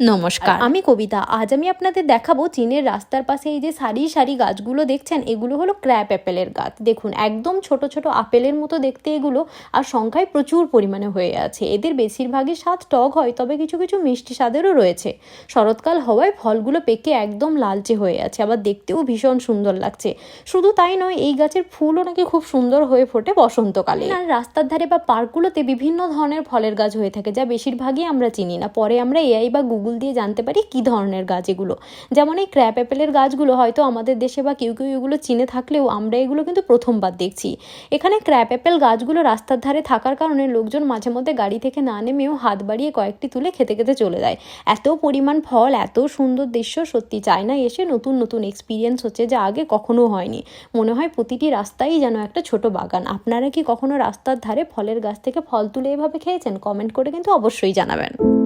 নমস্কার। আমি কবিতা, আজ আমি আপনাদের দেখাবো চীনের রাস্তার পাশে এই যে সারি সারি গাছগুলো দেখছেন, এগুলো হলো ক্র্যাপ অ্যাপেলের গাছ। দেখুন, একদম ছোট ছোট আপেলের মতো দেখতে এগুলো, আর সংখ্যায় প্রচুর পরিমাণে হয়ে আছে। এদের বেশিরভাগই স্বাদ টক হয়, তবে কিছু কিছু মিষ্টি স্বাদেরও রয়েছে। শরৎকাল হওয়ায় ফলগুলো পেকে একদম লালচে হয়ে আছে, আবার দেখতেও ভীষণ সুন্দর লাগছে। শুধু তাই নয়, এই গাছের ফুলও নাকি খুব সুন্দর হয়ে ফোটে বসন্তকালে। আর রাস্তার ধারে বা পার্কগুলোতে বিভিন্ন ধরনের ফলের গাছ হয়ে থাকে, যা বেশিরভাগই আমরা চিনি না। পরে আমরা এআই বা গুগল দিয়ে জানতে পারি কি ধরনের গাছ এগুলো। যেমন এই ক্র্যাপ অ্যাপেলের গাছগুলো হয়তো আমাদের দেশে বা কেউ কেউ এগুলো চিনে থাকলেও আমরা এগুলো কিন্তু প্রথমবার দেখছি। এখানে ক্র্যাপ অ্যাপেল গাছগুলো রাস্তার ধারে থাকার কারণে লোকজন মাঝে মধ্যে গাড়ি থেকে না নেমেও হাত বাড়িয়ে কয়েকটি তুলে খেতে খেতে চলে যায়। এত পরিমাণ ফল, এত সুন্দর দৃশ্য সত্যি চায়না এসে নতুন নতুন এক্সপিরিয়েন্স হচ্ছে যা আগে কখনো হয়নি। মনে হয় প্রতিটি রাস্তাই যেন একটা ছোট বাগান। আপনারা কি কখনো রাস্তার ধারে ফলের গাছ থেকে ফল তুলে এভাবে খেয়েছেন? কমেন্ট করে কিন্তু অবশ্যই জানাবেন।